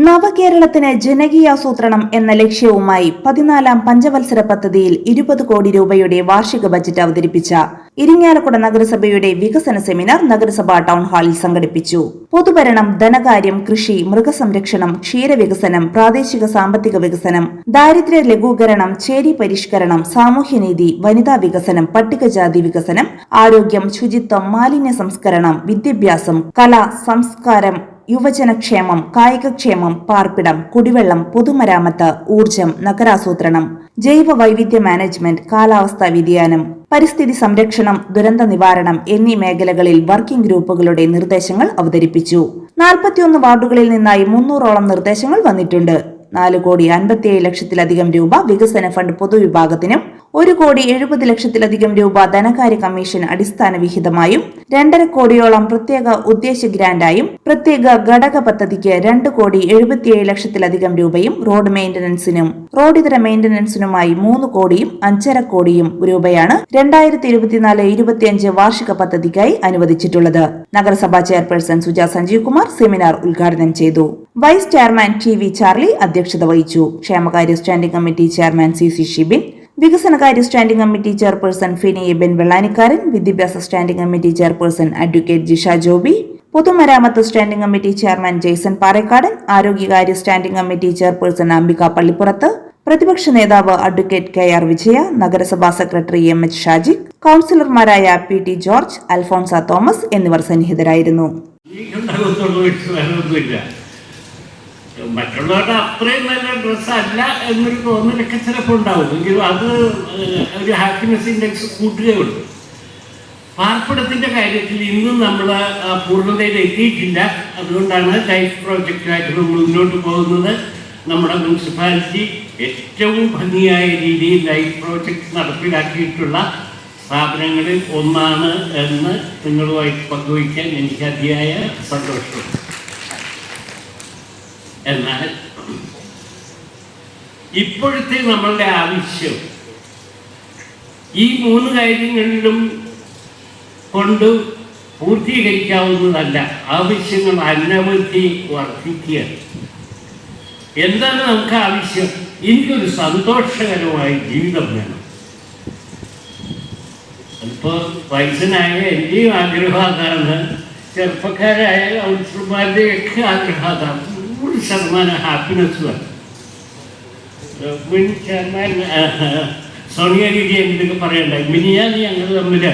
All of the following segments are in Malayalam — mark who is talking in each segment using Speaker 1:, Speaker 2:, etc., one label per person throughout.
Speaker 1: നവകേരളത്തിന് ജനകീയാസൂത്രണം എന്ന ലക്ഷ്യവുമായി പതിനാലാം പഞ്ചവത്സര പദ്ധതിയിൽ ഇരുപത് കോടി രൂപയുടെ വാർഷിക ബജറ്റ് അവതരിപ്പിച്ച ഇരിങ്ങാലക്കുട നഗരസഭയുടെ വികസന സെമിനാർ നഗരസഭാ ടൗൺ ഹാളിൽ സംഘടിപ്പിച്ചു. പൊതുഭരണം ധനകാര്യം കൃഷി മൃഗസംരക്ഷണം ക്ഷീരവികസനം പ്രാദേശിക സാമ്പത്തിക വികസനം ദാരിദ്ര്യ ലഘൂകരണം ചേരി പരിഷ്കരണം സാമൂഹ്യനീതി വനിതാ വികസനം പട്ടികജാതി വികസനം ആരോഗ്യം ശുചിത്വം മാലിന്യ സംസ്കരണം വിദ്യാഭ്യാസം കല സംസ്കാരം യുവജനക്ഷേമം കായികക്ഷേമം പാർപ്പിടം കുടിവെള്ളം പൊതുമരാമത്ത് ഊർജം നഗരാസൂത്രണം ജൈവ വൈവിധ്യ മാനേജ്മെന്റ് കാലാവസ്ഥാ വ്യതിയാനം പരിസ്ഥിതി സംരക്ഷണം ദുരന്ത നിവാരണം എന്നീ മേഖലകളിൽ വർക്കിംഗ് ഗ്രൂപ്പുകളുടെ നിർദ്ദേശങ്ങൾ അവതരിപ്പിച്ചു. നാൽപ്പത്തിയൊന്ന് വാർഡുകളിൽ നിന്നായി മുന്നൂറോളം നിർദ്ദേശങ്ങൾ വന്നിട്ടുണ്ട്. നാല് കോടി അൻപത്തിയേഴ് ലക്ഷത്തിലധികം രൂപ വികസന ഫണ്ട് പൊതുവിഭാഗത്തിനും ഒരു കോടി എഴുപത് ലക്ഷത്തിലധികം രൂപ ധനകാര്യ കമ്മീഷൻ അടിസ്ഥാന വിഹിതമായും രണ്ടര കോടിയോളം പ്രത്യേക ഉദ്ദേശ ഗ്രാന്റായും പ്രത്യേക ഘടക പദ്ധതിക്ക് രണ്ട് കോടി എഴുപത്തിയേഴ് ലക്ഷത്തിലധികം രൂപയും റോഡ് മെയിന്റനൻസിനും റോഡിതര മെയിന്റനൻസിനുമായി മൂന്ന് കോടിയും അഞ്ചര കോടിയും രൂപയാണ് രണ്ടായിരത്തി ഇരുപത്തിനാല് ഇരുപത്തിയഞ്ച് വാർഷിക പദ്ധതിക്കായി അനുവദിച്ചിട്ടുള്ളത്. നഗരസഭാ ചെയർപേഴ്സൺ സുജ സഞ്ജീവ് കുമാർ സെമിനാർ ഉദ്ഘാടനം ചെയ്തു. Vice chairman T V Charlie അധ്യക്ഷത വഹിച്ചു. ക്ഷേമകാര്യ standing committee chairman C C Shibin വികസനകാര്യ standing committee chairperson Fini Ebin Vellanikkaran വിദ്യാഭ്യാസ standing committee chairperson advocate Jisha Joby പൊതുമരാമത്ത് standing committee chairman Jaison Parekkadan ആരോഗ്യകാര്യ standing committee chairperson Ambika Pallippurath പ്രതിപക്ഷ നേതാവ് അഡ്വക്കേറ്റ് കെ ആർ വിജയ നഗരസഭാ secretary M H Shajik കൌൺസിലർമാരായ P T George Alphonsa Thomas എന്നിവർ സന്നിഹിതരായിരുന്നു.
Speaker 2: മറ്റുള്ളവരുടെ അത്രയും നല്ല ഡ്രസ്സല്ല എന്നൊരു തോന്നലൊക്കെ ചിലപ്പോൾ ഉണ്ടാവും. എങ്കിലും അത് ഒരു ഹാപ്പിനെസ് ഇൻഡെക്സ് കൂട്ടുകയുള്ളൂ പാർപ്പിടത്തിന്റെ കാര്യത്തിൽ ഇന്നും നമ്മൾ പൂർണതയിൽ എത്തിയിട്ടില്ല. അതുകൊണ്ടാണ് ലൈഫ് പ്രോജക്റ്റുമായിട്ട് നമ്മൾ മുന്നോട്ട് പോകുന്നത്. നമ്മുടെ മുനിസിപ്പാലിറ്റി ഏറ്റവും ഭംഗിയായ രീതിയിൽ ലൈഫ് പ്രോജക്റ്റ് നടപ്പിലാക്കിയിട്ടുള്ള സ്ഥാപനങ്ങളിൽ ഒന്നാണ് എന്ന് നിങ്ങളുമായിട്ട് പങ്കുവയ്ക്കാൻ എനിക്ക് അതിയായ സന്തോഷമുണ്ട് എന്നാൽ ഇപ്പോഴത്തെ നമ്മളുടെ ആവശ്യം. ഈ മൂന്ന് കാര്യങ്ങളിലും കൊണ്ട് പൂർത്തീകരിക്കാവുന്നതല്ല. ആവശ്യങ്ങൾ അനവധി വർദ്ധിക്കുക. എന്താണ് നമുക്ക് ആവശ്യം? എനിക്കൊരു സന്തോഷകരമായ ജീവിതം വേണം. ഇപ്പോൾ വയസ്സനായ എന്റെയും ആഗ്രഹം അതാണ്. ചെറുപ്പക്കാരായ കൗൺസിലർമാരുടെയൊക്കെ ആഗ്രഹം അതാണ്. ശതമാനം ഹാപ്പിനെസ് വേണം മുൻ ചെയർമാൻ സോണിയ രീതി എന്തൊക്കെ പറയണ്ടായി മിനിയാന്ന് ഞങ്ങൾ തമ്മിൽ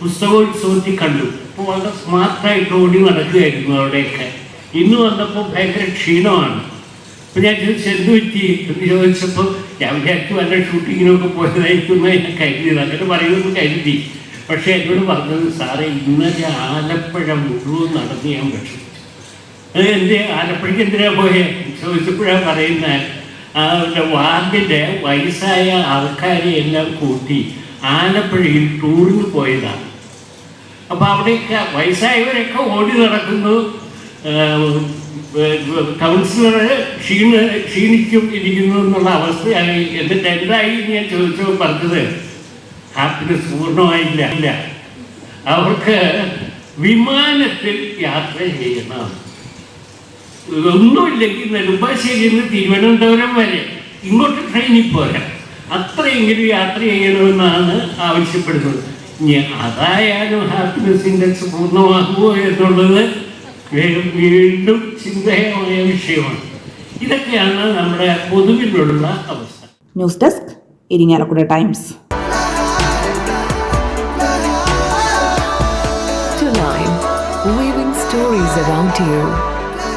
Speaker 2: പുസ്തകോത്സവത്തിൽ കണ്ടു. അപ്പോൾ വളരെ സ്മാർട്ടായിട്ട് ഓടി നടക്കുകയായിരുന്നു അവിടെയൊക്കെ. ഇന്ന് വന്നപ്പോൾ ഭയങ്കര ക്ഷീണമാണ്. അപ്പം ഞാൻ എന്ത് പറ്റി? എന്ന് ചോദിച്ചപ്പോൾ ഞാൻ വിചാരിച്ചു വല്ല ഷൂട്ടിങ്ങിനൊക്കെ പോയതായിരിക്കും ഞാൻ കരുതിയത്. അങ്ങനെ കരുതി. പക്ഷേ എന്നോട് പറഞ്ഞത് സാറേ ഇന്നലെ ആലപ്പുഴ മുഴുവൻ നടന്ന് ഞാൻ അത് എന്റെ ആലപ്പുഴയ്ക്ക് എന്തിനാ പോയേ ചോദിച്ചപ്പോഴാണ് പറയുന്നത് അവരുടെ വാർഡിന്റെ വയസ്സായ ആൾക്കാരെ എല്ലാം കൂട്ടി ആലപ്പുഴയിൽ ടൂറിന് പോയതാണ് അപ്പോൾ അവിടെയൊക്കെ വയസ്സായവരൊക്കെ ഓടി നടക്കുന്നു. കൗൺസിലർ ക്ഷീണ ക്ഷീണിക്കും ഇരിക്കുന്നു എന്നുള്ള അവസ്ഥയാണ് എന്നിട്ട് എന്തായി ഞാൻ ചോദിച്ചു പറഞ്ഞത് ഹാപ്പിനെസ് പൂർണമായില്ല. അവർക്ക് വിമാനത്തിൽ യാത്ര ചെയ്യണം. ഒന്നുമില്ലെങ്കിൽ നെടുമ്പാശ്ശേരിയിൽ നിന്ന് തിരുവനന്തപുരം വരെ ഇങ്ങോട്ട് ട്രെയിനിൽ പോരാ. അത്രയെങ്കിലും യാത്ര ചെയ്യണമെന്നാണ് ആവശ്യപ്പെടുന്നത്. ഇനി അതായാലും ഹാപ്പിനെസ് ഇൻഡെക്സ് പൂർണമാകുമോ എന്നുള്ളത് വീണ്ടും ചിന്തയമായ വിഷയമാണ്. ഇതൊക്കെയാണ് നമ്മുടെ പൊതുവിലുള്ള അവസ്ഥ.
Speaker 1: News desk Irinjalakuda Times
Speaker 3: stories around you.